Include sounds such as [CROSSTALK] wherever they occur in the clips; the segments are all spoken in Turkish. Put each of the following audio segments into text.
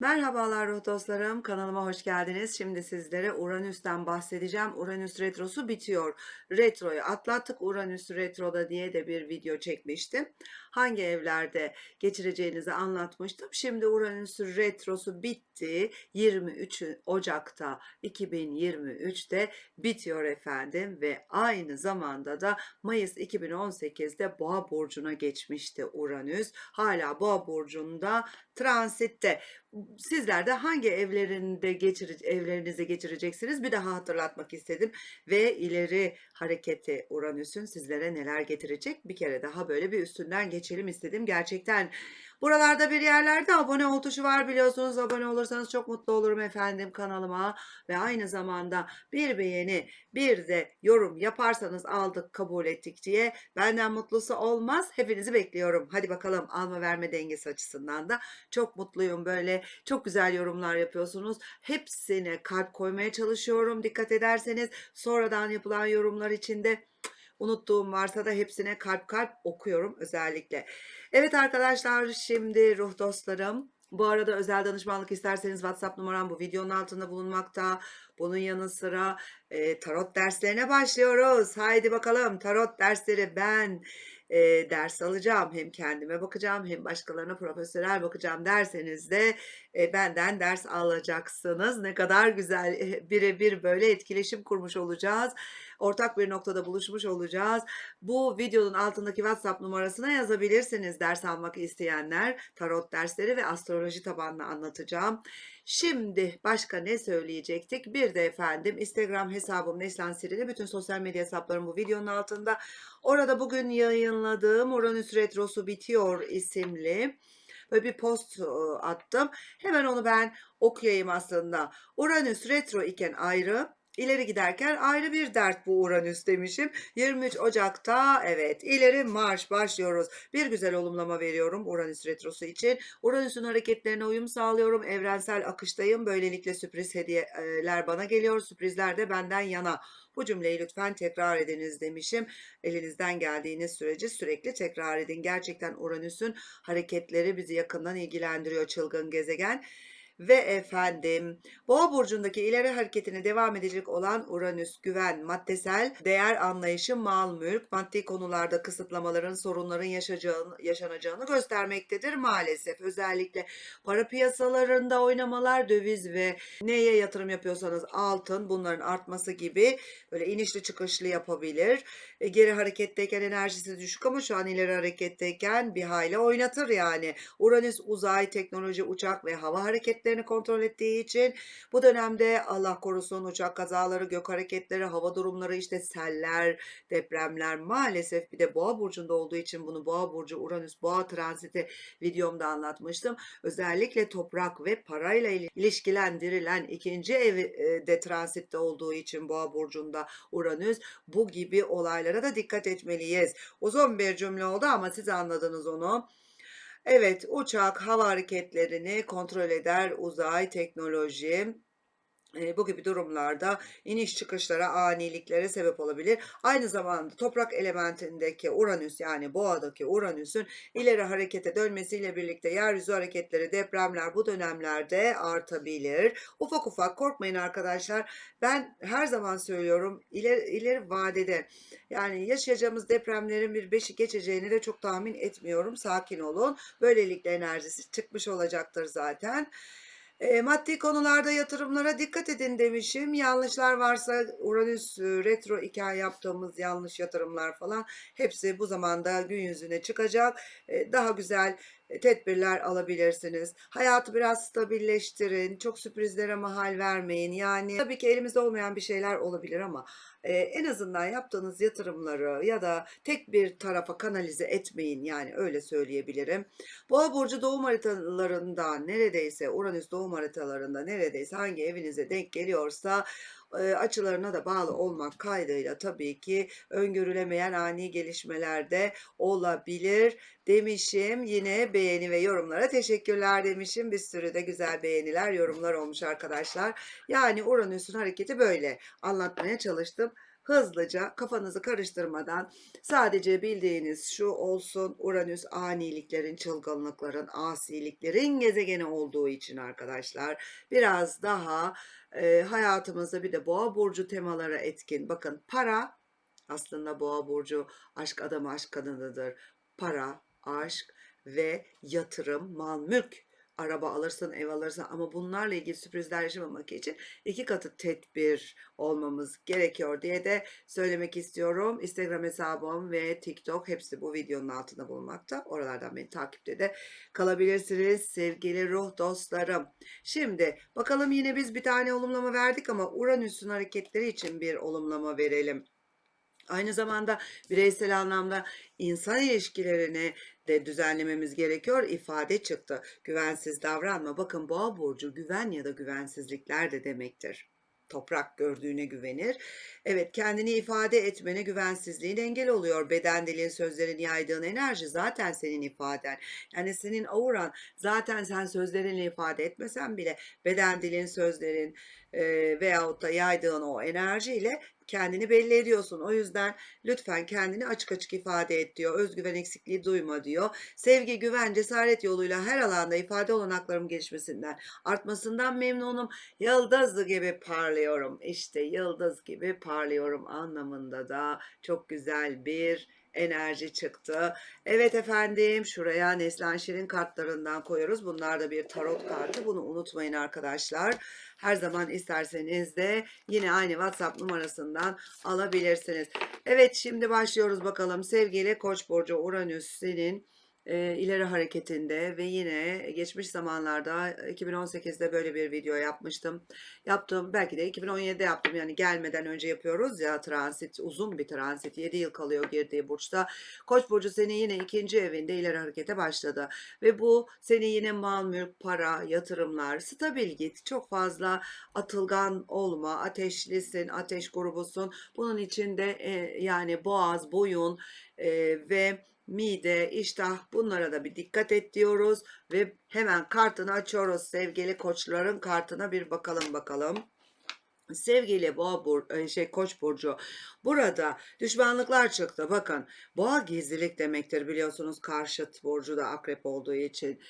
Merhabalar ruh dostlarım, kanalıma hoş geldiniz. Şimdi sizlere Uranüs'ten bahsedeceğim. Uranüs retrosu bitiyor. Retroyu atlattık. Uranüs retroda diye de bir video çekmiştim. Hangi evlerde geçireceğinizi anlatmıştım. Şimdi Uranüs retrosu bitti. 23 Ocak'ta 2023'te bitiyor efendim ve aynı zamanda da Mayıs 2018'de Boğa burcuna geçmişti Uranüs. Hala Boğa burcunda transitte. Sizler de hangi evlerinde geçire, evlerinize geçireceksiniz bir daha hatırlatmak istedim ve ileri hareketi Uranüs'ün sizlere neler getirecek bir kere daha böyle bir üstünden geçelim istedim. Gerçekten buralarda bir yerlerde abone ol tuşu var biliyorsunuz abone olursanız çok mutlu olurum efendim kanalıma ve aynı zamanda bir beğeni bir de yorum yaparsanız aldık kabul ettik diye benden mutlusu olmaz hepinizi bekliyorum. Hadi bakalım alma verme dengesi açısından da çok mutluyum böyle çok güzel yorumlar yapıyorsunuz. Hepsine kalp koymaya çalışıyorum. Dikkat ederseniz sonradan yapılan yorumlar içinde unuttuğum varsa da hepsine kalp kalp okuyorum özellikle. Evet arkadaşlar şimdi ruh dostlarım bu arada özel danışmanlık isterseniz WhatsApp numaram bu videonun altında bulunmakta. Bunun yanı sıra e, tarot derslerine başlıyoruz. Haydi bakalım tarot dersleri ben e, ders alacağım. Hem kendime bakacağım hem başkalarına profesyonel bakacağım derseniz de e, benden ders alacaksınız. Ne kadar güzel e, birebir böyle etkileşim kurmuş olacağız. Ortak bir noktada buluşmuş olacağız. Bu videonun altındaki WhatsApp numarasına yazabilirsiniz ders almak isteyenler. Tarot dersleri ve astroloji tabanlı anlatacağım. Şimdi başka ne söyleyecektik? Bir de efendim Instagram hesabım Neslan Sirili. Bütün sosyal medya hesaplarım bu videonun altında. Orada bugün yayınladığım Uranüs Retrosu bitiyor isimli böyle bir post attım. Hemen onu ben okuyayım aslında. Uranüs retro iken ayrı, İleri giderken ayrı bir dert bu Uranüs demişim. 23 Ocak'ta evet ileri marş başlıyoruz. Bir güzel olumlama veriyorum Uranüs retrosu için. Uranüs'ün hareketlerine uyum sağlıyorum. Evrensel akıştayım. Böylelikle sürpriz hediyeler bana geliyor. Sürprizler de benden yana. Bu cümleyi lütfen tekrar ediniz demişim. Elinizden geldiğiniz sürece sürekli tekrar edin. Gerçekten Uranüs'ün hareketleri bizi yakından ilgilendiriyor çılgın gezegen. Ve efendim Boğa burcundaki ileri hareketine devam edecek olan Uranüs güven, maddesel değer anlayışı, mal mülk, maddi konularda kısıtlamaların, sorunların yaşayacağını, yaşanacağını göstermektedir maalesef. Özellikle para piyasalarında oynamalar, döviz ve neye yatırım yapıyorsanız altın bunların artması gibi böyle inişli çıkışlı yapabilir. E, geri hareketteyken enerjisi düşük ama şu an ileri hareketteyken bir hayli oynatır yani. Uranüs uzay, teknoloji, uçak ve hava hareketleri hareketlerini kontrol ettiği için bu dönemde Allah korusun uçak kazaları, gök hareketleri, hava durumları işte seller, depremler maalesef bir de boğa burcunda olduğu için bunu boğa burcu Uranüs boğa transiti videomda anlatmıştım. Özellikle toprak ve parayla ilişkilendirilen ikinci evde transitte olduğu için boğa burcunda Uranüs bu gibi olaylara da dikkat etmeliyiz. Uzun bir cümle oldu ama siz anladınız onu. Evet, uçak hava hareketlerini kontrol eder uzay teknoloji bu gibi durumlarda iniş çıkışlara, aniliklere sebep olabilir. Aynı zamanda toprak elementindeki Uranüs yani boğadaki Uranüs'ün ileri harekete dönmesiyle birlikte yeryüzü hareketleri, depremler bu dönemlerde artabilir. Ufak ufak korkmayın arkadaşlar. Ben her zaman söylüyorum ileri, ileri vadede yani yaşayacağımız depremlerin bir beşi geçeceğini de çok tahmin etmiyorum. Sakin olun. Böylelikle enerjisi çıkmış olacaktır zaten. E, maddi konularda yatırımlara dikkat edin demişim. Yanlışlar varsa Uranüs e, retro iken yaptığımız yanlış yatırımlar falan hepsi bu zamanda gün yüzüne çıkacak. E, daha güzel tedbirler alabilirsiniz. Hayatı biraz stabilleştirin. Çok sürprizlere mahal vermeyin. Yani tabii ki elimizde olmayan bir şeyler olabilir ama e, en azından yaptığınız yatırımları ya da tek bir tarafa kanalize etmeyin. Yani öyle söyleyebilirim. Boğa burcu doğum haritalarında neredeyse Uranüs doğum haritalarında neredeyse hangi evinize denk geliyorsa açılarına da bağlı olmak kaydıyla tabii ki öngörülemeyen ani gelişmeler de olabilir demişim. Yine beğeni ve yorumlara teşekkürler demişim. Bir sürü de güzel beğeniler, yorumlar olmuş arkadaşlar. Yani Uranüs'ün hareketi böyle. Anlatmaya çalıştım hızlıca kafanızı karıştırmadan sadece bildiğiniz şu olsun Uranüs aniliklerin, çılgınlıkların, asiliklerin gezegeni olduğu için arkadaşlar biraz daha e, hayatımızda bir de boğa burcu temalara etkin. Bakın para aslında boğa burcu aşk adamı aşk kadınıdır. Para, aşk ve yatırım, mal, mülk araba alırsın, ev alırsın ama bunlarla ilgili sürprizler yaşamamak için iki katı tedbir olmamız gerekiyor diye de söylemek istiyorum. Instagram hesabım ve TikTok hepsi bu videonun altında bulunmakta. Oralardan beni takipte de kalabilirsiniz sevgili ruh dostlarım. Şimdi bakalım yine biz bir tane olumlama verdik ama Uranüs'ün hareketleri için bir olumlama verelim. Aynı zamanda bireysel anlamda insan ilişkilerini de düzenlememiz gerekiyor. İfade çıktı. Güvensiz davranma. Bakın boğa burcu güven ya da güvensizlikler de demektir. Toprak gördüğüne güvenir. Evet kendini ifade etmene güvensizliğin engel oluyor. Beden dilin, sözlerin yaydığın enerji zaten senin ifaden. Yani senin auran zaten sen sözlerinle ifade etmesen bile beden dilin, sözlerin e, veyahut da yaydığın o enerjiyle kendini belli ediyorsun. O yüzden lütfen kendini açık açık ifade et diyor. Özgüven eksikliği duyma diyor. Sevgi, güven, cesaret yoluyla her alanda ifade olanaklarım gelişmesinden, artmasından memnunum. Yıldız gibi parlıyorum. İşte yıldız gibi parlıyorum anlamında da çok güzel bir enerji çıktı. Evet efendim şuraya Neslihan Şirin kartlarından koyuyoruz. Bunlar da bir tarot kartı. Bunu unutmayın arkadaşlar. Her zaman isterseniz de yine aynı WhatsApp numarasından alabilirsiniz. Evet şimdi başlıyoruz bakalım. Sevgili Koç burcu Uranüs senin e, ileri hareketinde ve yine geçmiş zamanlarda 2018'de böyle bir video yapmıştım. Yaptım belki de 2017'de yaptım yani gelmeden önce yapıyoruz ya transit uzun bir transit 7 yıl kalıyor girdiği burçta. Koç burcu seni yine ikinci evinde ileri harekete başladı ve bu seni yine mal mülk para yatırımlar stabil git çok fazla atılgan olma ateşlisin ateş grubusun bunun içinde e, yani boğaz boyun e, ve mide, iştah bunlara da bir dikkat et diyoruz ve hemen kartını açıyoruz sevgili koçların kartına bir bakalım bakalım. Sevgili boğa bur e, şey koç burcu burada düşmanlıklar çıktı bakın boğa gizlilik demektir biliyorsunuz karşıt burcu da akrep olduğu için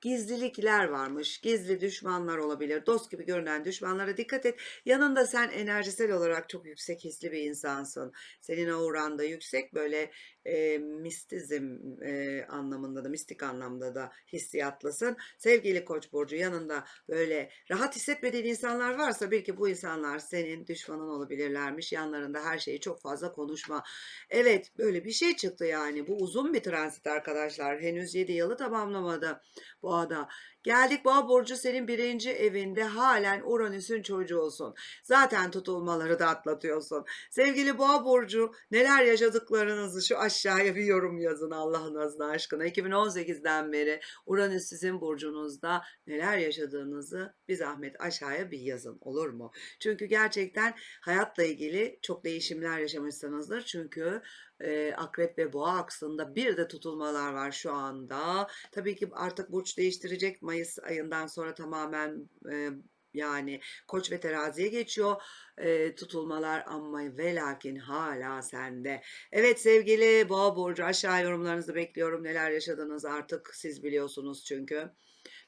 gizlilikler varmış. Gizli düşmanlar olabilir. Dost gibi görünen düşmanlara dikkat et. Yanında sen enerjisel olarak çok yüksek hisli bir insansın. Senin auran da yüksek böyle e, mistizm e, anlamında da mistik anlamda da hissiyatlısın. Sevgili Koç burcu yanında böyle rahat hissetmediğin insanlar varsa bil ki bu insanlar senin düşmanın olabilirlermiş. Yanlarında her şeyi çok fazla konuşma. Evet böyle bir şey çıktı yani. Bu uzun bir transit arkadaşlar. Henüz 7 yılı tamamlamadı boğada. Geldik boğa burcu senin birinci evinde halen Uranüs'ün çocuğu olsun. Zaten tutulmaları da atlatıyorsun. Sevgili boğa burcu neler yaşadıklarınızı şu aşağıya bir yorum yazın Allah'ın azına aşkına. 2018'den beri Uranüs sizin burcunuzda neler yaşadığınızı bir zahmet aşağıya bir yazın olur mu? Çünkü gerçekten hayatla ilgili çok değişimler yaşamışsınızdır. Çünkü e, akrep ve boğa aksında bir de tutulmalar var şu anda. Tabii ki artık burç değiştirecek Mayıs ayından sonra tamamen e, yani koç ve teraziye geçiyor e, tutulmalar ama ve lakin hala sende. Evet sevgili boğa burcu aşağı yorumlarınızı bekliyorum. Neler yaşadınız artık siz biliyorsunuz çünkü.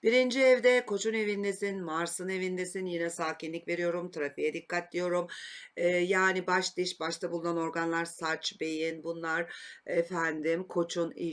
Birinci evde koçun evindesin, Mars'ın evindesin. Yine sakinlik veriyorum, trafiğe dikkat diyorum. Ee, yani baş diş, başta bulunan organlar, saç, beyin bunlar efendim koçun e,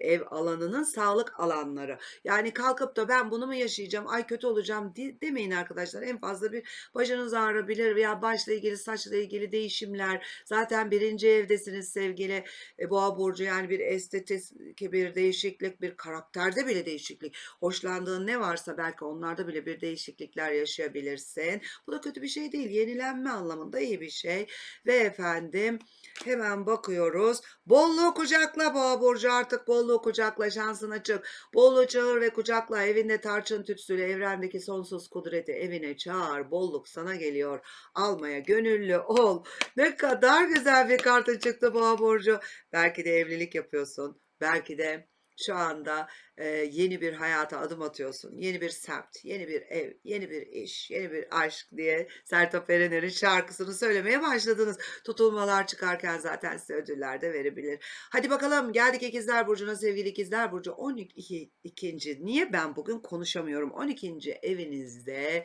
ev alanının sağlık alanları. Yani kalkıp da ben bunu mu yaşayacağım, ay kötü olacağım de, demeyin arkadaşlar. En fazla bir başınız ağrabilir veya başla ilgili, saçla ilgili değişimler. Zaten birinci evdesiniz sevgili e, boğa burcu yani bir estetik, bir değişiklik, bir karakterde bile değişiklik. Hoş hoşlandığın ne varsa belki onlarda bile bir değişiklikler yaşayabilirsin. Bu da kötü bir şey değil. Yenilenme anlamında iyi bir şey. Ve efendim hemen bakıyoruz. Bolluğu kucakla boğa burcu artık bolluğu kucakla şansın açık. Bolluğu çağır ve kucakla evinde tarçın tütsülü evrendeki sonsuz kudreti evine çağır. Bolluk sana geliyor. Almaya gönüllü ol. Ne kadar güzel bir kartı çıktı boğa burcu. Belki de evlilik yapıyorsun. Belki de Şu anda e, yeni bir hayata adım atıyorsun. Yeni bir semt, yeni bir ev, yeni bir iş, yeni bir aşk diye Sertab Erener'in şarkısını söylemeye başladınız. Tutulmalar çıkarken zaten size ödüller de verebilir. Hadi bakalım geldik İkizler Burcu'na sevgili İkizler Burcu 12. ikinci. Niye ben bugün konuşamıyorum? 12. evinizde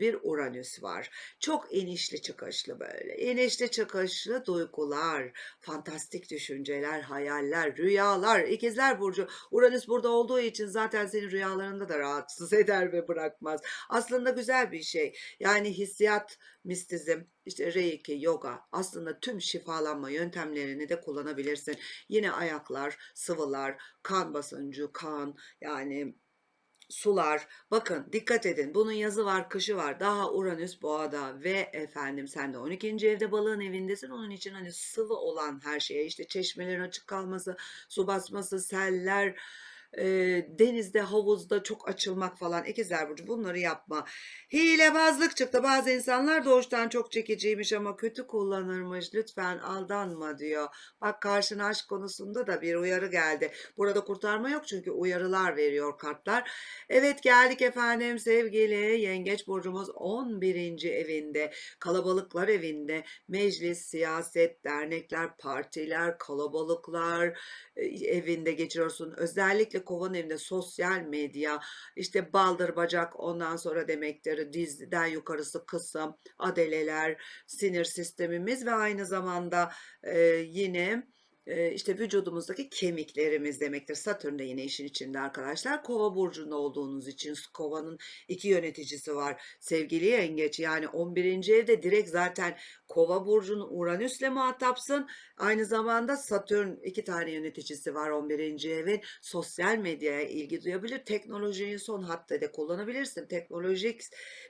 bir Uranüs var. Çok inişli çıkışlı böyle. İnişli çıkışlı duygular, fantastik düşünceler, hayaller, rüyalar. İkizler Burcu Uranüs burada olduğu için zaten seni rüyalarında da rahatsız [LAUGHS] eder ve bırakmaz. Aslında güzel bir şey. Yani hissiyat, mistizm, işte reiki, yoga aslında tüm şifalanma yöntemlerini de kullanabilirsin. Yine ayaklar, sıvılar, kan basıncı, kan yani sular. Bakın dikkat edin. Bunun yazı var, kışı var. Daha Uranüs boğada ve efendim sen de 12. evde balığın evindesin. Onun için hani sıvı olan her şeye işte çeşmelerin açık kalması, su basması, seller, e, denizde, havuzda çok açılmak falan. İkizler Burcu bunları yapma. Hilebazlık çıktı. Bazı insanlar doğuştan çok çekiciymiş ama kötü kullanırmış. Lütfen aldanma diyor. Bak karşına aşk konusunda da bir uyarı geldi. Burada kurtarma yok çünkü uyarılar veriyor kartlar. Evet geldik efendim sevgili Yengeç Burcumuz 11. evinde. Kalabalıklar evinde. Meclis, siyaset, dernekler, partiler, kalabalıklar evinde geçiriyorsun. Özellikle kovan evinde sosyal medya, işte baldır bacak ondan sonra demektir dizden yukarısı kısım, adeleler, sinir sistemimiz ve aynı zamanda e, yine işte vücudumuzdaki kemiklerimiz demektir. Satürn de yine işin içinde arkadaşlar. Kova burcunda olduğunuz için kovanın iki yöneticisi var. Sevgili yengeç yani 11. evde direkt zaten kova burcunu Uranüs'le muhatapsın. Aynı zamanda Satürn iki tane yöneticisi var 11. evin. Sosyal medyaya ilgi duyabilir. Teknolojiyi son hatta da kullanabilirsin. Teknolojik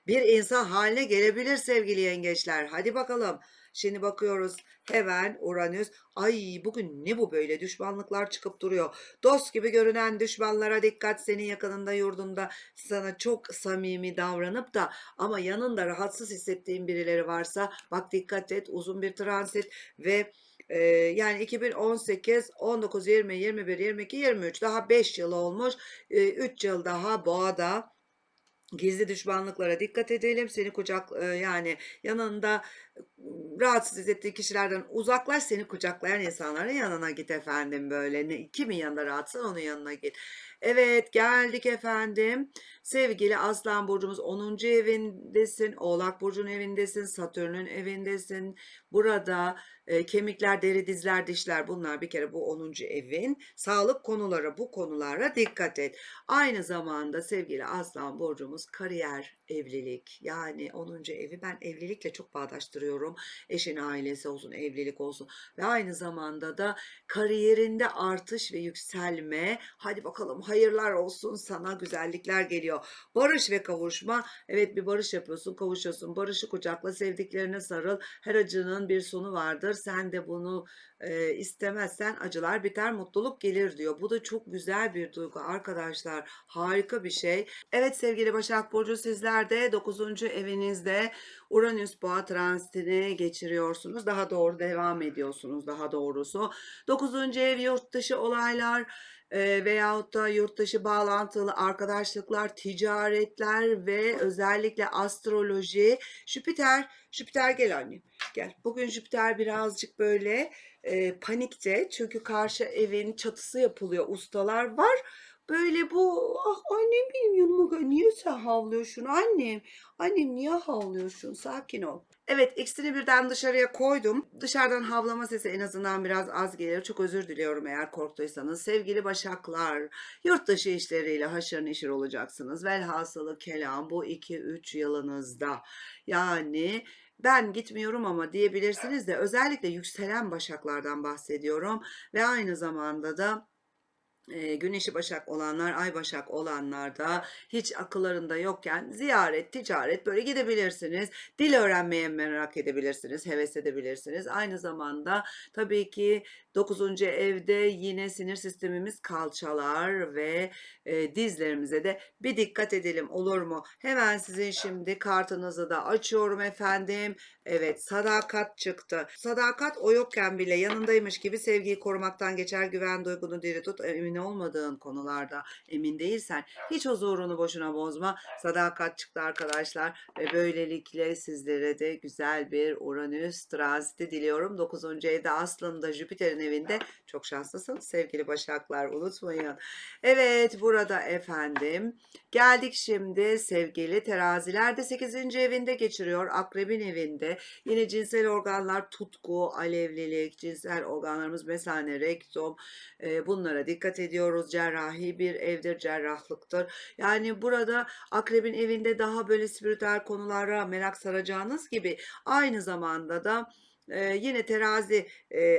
bir insan haline gelebilir sevgili yengeçler. Hadi bakalım. Şimdi bakıyoruz hemen Uranüs. Ay bugün ne bu böyle düşmanlıklar çıkıp duruyor. Dost gibi görünen düşmanlara dikkat senin yakınında yurdunda sana çok samimi davranıp da ama yanında rahatsız hissettiğin birileri varsa bak dikkat et uzun bir transit ve e, yani 2018, 19, 20, 21, 22, 23 daha 5 yıl olmuş. E, 3 yıl daha boğada gizli düşmanlıklara dikkat edelim. Seni kucak e, yani yanında rahatsız ettiği kişilerden uzaklaş seni kucaklayan insanların yanına git efendim böyle. Ne, kimin yanında rahatsın onun yanına git. Evet geldik efendim. Sevgili Aslan Burcumuz 10. evindesin. Oğlak Burcu'nun evindesin. Satürn'ün evindesin. Burada e, kemikler, deri, dizler, dişler bunlar bir kere bu 10. evin. Sağlık konuları bu konulara dikkat et. Aynı zamanda sevgili Aslan Burcumuz kariyer, evlilik yani 10. evi ben evlilikle çok bağdaştırıyorum. Eşin ailesi olsun, evlilik olsun ve aynı zamanda da kariyerinde artış ve yükselme. Hadi bakalım hayırlar olsun sana güzellikler geliyor. Barış ve kavuşma. Evet bir barış yapıyorsun, kavuşuyorsun. Barışı kucakla, sevdiklerine sarıl. Her acının bir sonu vardır. Sen de bunu e, istemezsen acılar biter, mutluluk gelir diyor. Bu da çok güzel bir duygu arkadaşlar. Harika bir şey. Evet sevgili Başak Burcu sizler de 9. evinizde Uranüs boğa transitini geçiriyorsunuz. Daha doğru devam ediyorsunuz daha doğrusu. 9. ev yurt dışı olaylar e, veyahut da yurt dışı bağlantılı arkadaşlıklar, ticaretler ve özellikle astroloji. Jüpiter, Jüpiter gel annem gel. Bugün Jüpiter birazcık böyle e, panikte çünkü karşı evin çatısı yapılıyor, ustalar var. Böyle bu ah annem benim yanıma niye sen havlıyorsun annem? Annem niye havlıyorsun? Sakin ol. Evet ikisini birden dışarıya koydum. Dışarıdan havlama sesi en azından biraz az gelir. Çok özür diliyorum eğer korktuysanız. Sevgili başaklar, yurt dışı işleriyle haşır neşir olacaksınız. Velhasılı kelam bu 2-3 yılınızda. Yani ben gitmiyorum ama diyebilirsiniz de özellikle yükselen başaklardan bahsediyorum ve aynı zamanda da güneşi başak olanlar, ay başak olanlar da hiç akıllarında yokken ziyaret, ticaret böyle gidebilirsiniz. Dil öğrenmeye merak edebilirsiniz, heves edebilirsiniz. Aynı zamanda tabii ki 9. evde yine sinir sistemimiz kalçalar ve e, dizlerimize de bir dikkat edelim olur mu? Hemen sizin şimdi kartınızı da açıyorum efendim. Evet sadakat çıktı. Sadakat o yokken bile yanındaymış gibi sevgiyi korumaktan geçer. Güven duygunu diri tut. Emin emin olmadığın konularda emin değilsen hiç huzurunu boşuna bozma. Sadakat çıktı arkadaşlar ve böylelikle sizlere de güzel bir Uranüs transiti diliyorum. 9. evde aslında Jüpiter'in evinde çok şanslısınız sevgili Başaklar unutmayın. Evet burada efendim geldik şimdi sevgili teraziler de 8. evinde geçiriyor. Akrebin evinde yine cinsel organlar tutku, alevlilik, cinsel organlarımız mesane, rektum e, bunlara dikkat ediyoruz. Cerrahi bir evdir, cerrahlıktır. Yani burada akrebin evinde daha böyle spiritüel konulara merak saracağınız gibi aynı zamanda da yine terazi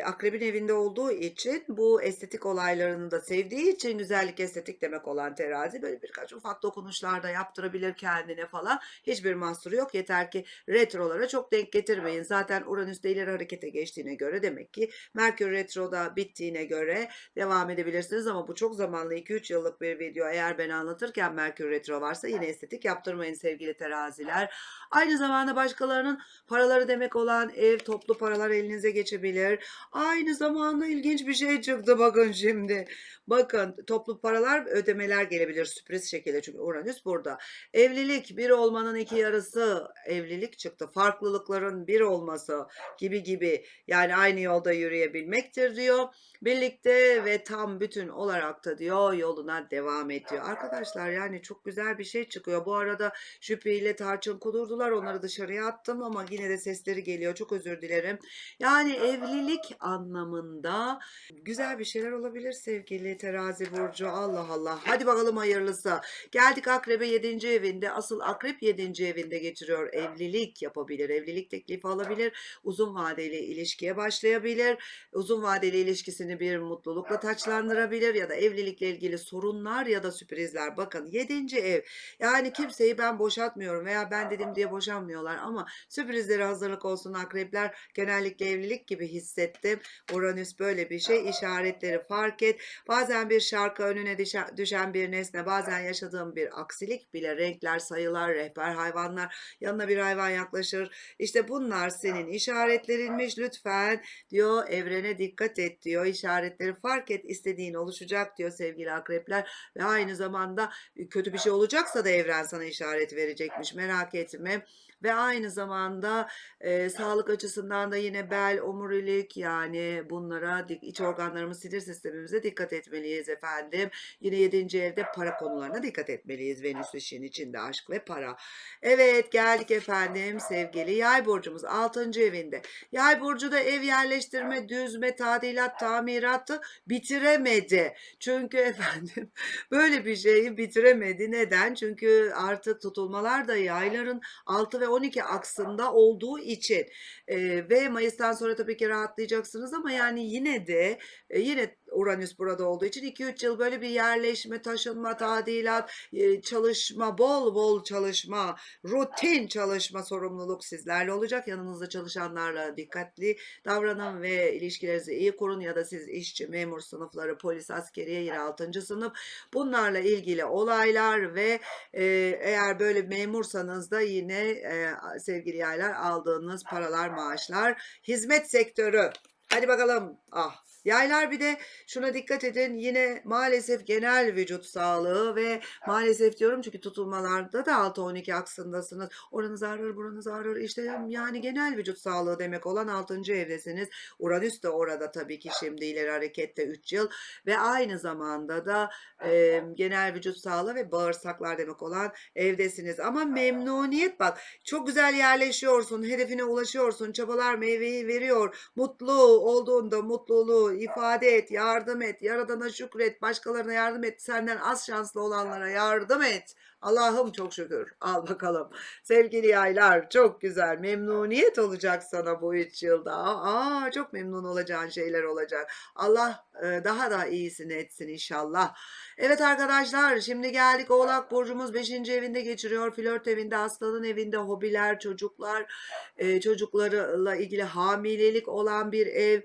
akrebin evinde olduğu için bu estetik olaylarını da sevdiği için güzellik estetik demek olan terazi böyle birkaç ufak dokunuşlar da yaptırabilir kendine falan. Hiçbir mahsuru yok. Yeter ki retrolara çok denk getirmeyin. Zaten Uranüs de ileri harekete geçtiğine göre demek ki Merkür retroda bittiğine göre devam edebilirsiniz ama bu çok zamanlı 2-3 yıllık bir video. Eğer ben anlatırken Merkür retro varsa yine estetik yaptırmayın sevgili teraziler. Aynı zamanda başkalarının paraları demek olan ev, toplu paralar elinize geçebilir. Aynı zamanda ilginç bir şey çıktı bakın şimdi. Bakın toplu paralar ödemeler gelebilir sürpriz şekilde çünkü Uranüs burada. Evlilik bir olmanın iki yarısı evlilik çıktı. Farklılıkların bir olması gibi gibi yani aynı yolda yürüyebilmektir diyor. Birlikte ve tam bütün olarak da diyor yoluna devam ediyor. Arkadaşlar yani çok güzel bir şey çıkıyor. Bu arada Şüphe ile Tarçın kudurdular. Onları dışarıya attım ama yine de sesleri geliyor. Çok özür dilerim. Yani evlilik anlamında güzel bir şeyler olabilir sevgili terazi burcu. Allah Allah. Hadi bakalım hayırlısı. Geldik akrebe 7. evinde. Asıl akrep 7. evinde geçiriyor. Evlilik yapabilir. Evlilik teklifi alabilir. Uzun vadeli ilişkiye başlayabilir. Uzun vadeli ilişkisini bir mutlulukla taçlandırabilir ya da evlilikle ilgili sorunlar ya da sürprizler. Bakın 7. ev. Yani kimseyi ben boşatmıyorum veya ben dedim diye boşanmıyorlar ama sürprizlere hazırlık olsun akrepler. Genellikle evlilik gibi hissettim. Uranüs böyle bir şey. işaretleri fark et. Bazen bir şarkı önüne düşen, düşen bir nesne, bazen yaşadığım bir aksilik bile renkler, sayılar, rehber hayvanlar, yanına bir hayvan yaklaşır. İşte bunlar senin işaretlerinmiş lütfen diyor evrene dikkat et diyor. İşaretleri fark et istediğin oluşacak diyor sevgili akrepler. Ve aynı zamanda kötü bir şey olacaksa da evren sana işaret verecekmiş. Merak etme ve aynı zamanda e, sağlık açısından da yine bel, omurilik yani bunlara iç organlarımız, sinir sistemimize dikkat etmeliyiz efendim. Yine 7. evde para konularına dikkat etmeliyiz. Venüs işin içinde aşk ve para. Evet geldik efendim sevgili yay burcumuz 6. evinde. Yay burcu da ev yerleştirme, düzme, tadilat, tamiratı bitiremedi. Çünkü [LAUGHS] efendim böyle bir şeyi bitiremedi. Neden? Çünkü artık tutulmalar da yayların 6 ve 12 aksında olduğu için. E, ve Mayıs'tan sonra tabii ki rahatlayacaksınız ama yani yine de e, yine Uranüs burada olduğu için 2-3 yıl böyle bir yerleşme, taşınma, tadilat, e, çalışma, bol bol çalışma, rutin çalışma sorumluluk sizlerle olacak. Yanınızda çalışanlarla dikkatli davranın ve ilişkilerinizi iyi kurun ya da siz işçi, memur sınıfları, polis, askeriye, yine 6. sınıf bunlarla ilgili olaylar ve e, eğer böyle memursanız da yine e, sevgili yaylar aldığınız paralar, maaşlar, hizmet sektörü. Hadi bakalım. Ah Yaylar bir de şuna dikkat edin yine maalesef genel vücut sağlığı ve maalesef diyorum çünkü tutulmalarda da 6-12 aksındasınız. Oranız ağrır buranız ağrır işte yani genel vücut sağlığı demek olan 6. evdesiniz. Uranüs de orada tabii ki şimdi ileri harekette 3 yıl ve aynı zamanda da e, genel vücut sağlığı ve bağırsaklar demek olan evdesiniz. Ama memnuniyet bak çok güzel yerleşiyorsun hedefine ulaşıyorsun çabalar meyveyi veriyor mutlu olduğunda mutluluğu ifade et, yardım et, Yaradan'a şükret, başkalarına yardım et, senden az şanslı olanlara yardım et. Allah'ım çok şükür. Al bakalım. Sevgili yaylar çok güzel. Memnuniyet olacak sana bu üç yılda. Aa, çok memnun olacağın şeyler olacak. Allah e, daha da iyisini etsin inşallah. Evet arkadaşlar şimdi geldik Oğlak Burcumuz 5. evinde geçiriyor. Flört evinde, aslanın evinde, hobiler, çocuklar, e, çocuklarla ilgili hamilelik olan bir ev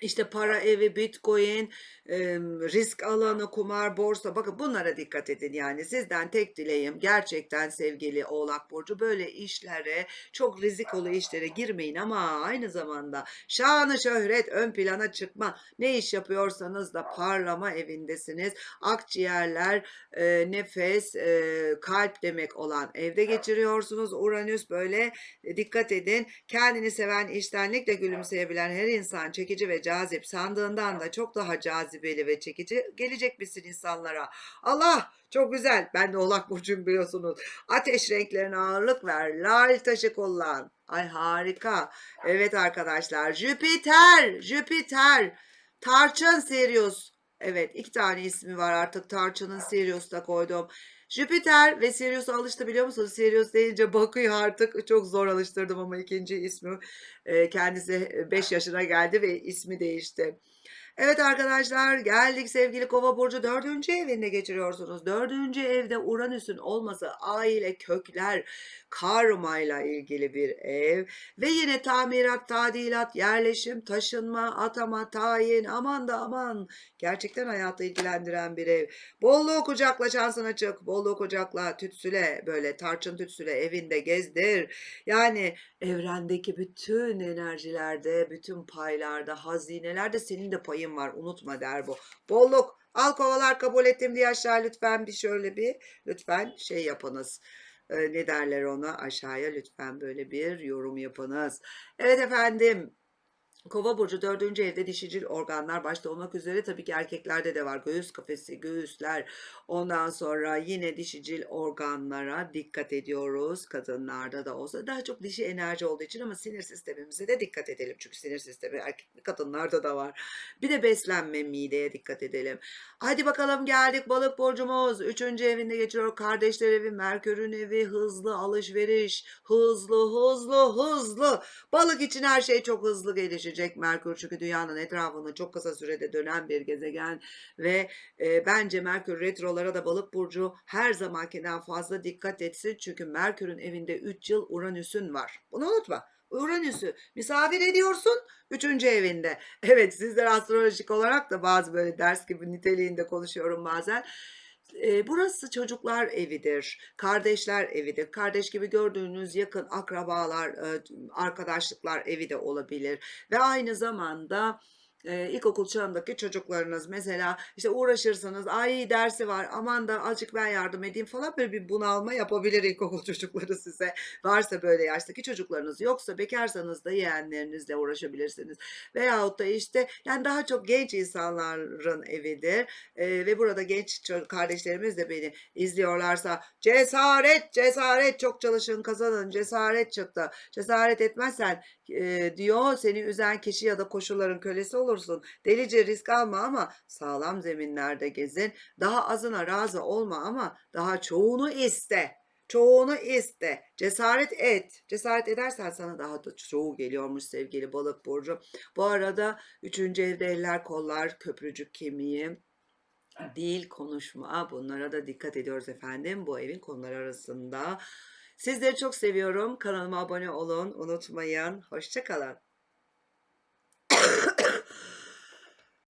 işte para evi, bitcoin, risk alanı, kumar, borsa. Bakın bunlara dikkat edin yani. Sizden tek dileğim gerçekten sevgili Oğlak Burcu böyle işlere çok rizikolu işlere girmeyin ama aynı zamanda şanı şöhret ön plana çıkma. Ne iş yapıyorsanız da parlama evindesiniz. Akciğerler nefes kalp demek olan evde geçiriyorsunuz. Uranüs böyle e, dikkat edin. Kendini seven iştenlikle gülümseyebilen her insan çekici ve cazip sandığından da çok daha cazibeli ve çekici gelecek misin insanlara? Allah çok güzel. Ben de oğlak burcuyum biliyorsunuz. Ateş renklerine ağırlık ver. Lal taşı kullan. Ay harika. Evet arkadaşlar Jüpiter Jüpiter. Tarçın Sirius. Evet iki tane ismi var artık. Tarçın'ın Sirius'ta koydum Jüpiter ve Sirius'a alıştı biliyor musunuz? Sirius deyince bakıyor artık. Çok zor alıştırdım ama ikinci ismi kendisi 5 yaşına geldi ve ismi değişti. Evet arkadaşlar geldik sevgili kova burcu dördüncü evinde geçiriyorsunuz. Dördüncü evde Uranüs'ün olması aile kökler karmayla ilgili bir ev ve yine tamirat, tadilat, yerleşim, taşınma, atama, tayin aman da aman gerçekten hayatı ilgilendiren bir ev. Bolluğu kucakla şansın açık, bolluğu kucakla tütsüle böyle tarçın tütsüle evinde gezdir. Yani evrendeki bütün enerjilerde, bütün paylarda, hazinelerde senin de payın var. Unutma der bu. Bolluk. Al kovalar kabul ettim diye aşağı lütfen bir şöyle bir lütfen şey yapınız. Ee, ne derler ona aşağıya lütfen böyle bir yorum yapınız. Evet efendim Kova burcu dördüncü evde dişicil organlar başta olmak üzere tabii ki erkeklerde de var. Göğüs kafesi, göğüsler. Ondan sonra yine dişicil organlara dikkat ediyoruz. Kadınlarda da olsa daha çok dişi enerji olduğu için ama sinir sistemimize de dikkat edelim. Çünkü sinir sistemi erkek kadınlarda da var. Bir de beslenme mideye dikkat edelim. Hadi bakalım geldik balık burcumuz. Üçüncü evinde geçiyor. Kardeşler evi, Merkür'ün evi, hızlı alışveriş, hızlı hızlı hızlı. Balık için her şey çok hızlı gelişecek. Merkür çünkü dünyanın etrafında çok kısa sürede dönen bir gezegen ve e, bence Merkür retrolara da balık burcu her zamankinden fazla dikkat etsin. Çünkü Merkür'ün evinde 3 yıl Uranüs'ün var. Bunu unutma. Uranüs'ü misafir ediyorsun 3. evinde. Evet sizler astrolojik olarak da bazı böyle ders gibi niteliğinde konuşuyorum bazen. Burası çocuklar evidir, kardeşler evidir. Kardeş gibi gördüğünüz yakın akrabalar, arkadaşlıklar evi de olabilir. Ve aynı zamanda e, ilkokul çağındaki çocuklarınız mesela işte uğraşırsanız ay dersi var aman da azıcık ben yardım edeyim falan böyle bir bunalma yapabilir ilkokul [LAUGHS] çocukları size. Varsa böyle yaştaki çocuklarınız yoksa bekarsanız da yeğenlerinizle uğraşabilirsiniz. Veyahut da işte yani daha çok genç insanların evidir E, ve burada genç kardeşlerimiz de beni izliyorlarsa cesaret cesaret çok çalışın kazanın cesaret çıktı. Cesaret etmezsen e, diyor seni üzen kişi ya da koşulların kölesi olursun. Delice risk alma ama sağlam zeminlerde gezin. Daha azına razı olma ama daha çoğunu iste. Çoğunu iste. Cesaret et. Cesaret edersen sana daha da çoğu geliyormuş sevgili balık burcu. Bu arada üçüncü evde eller kollar köprücük kemiği dil, konuşma bunlara da dikkat ediyoruz efendim bu evin konuları arasında. Sizleri çok seviyorum. Kanalıma abone olun. Unutmayın. Hoşçakalın.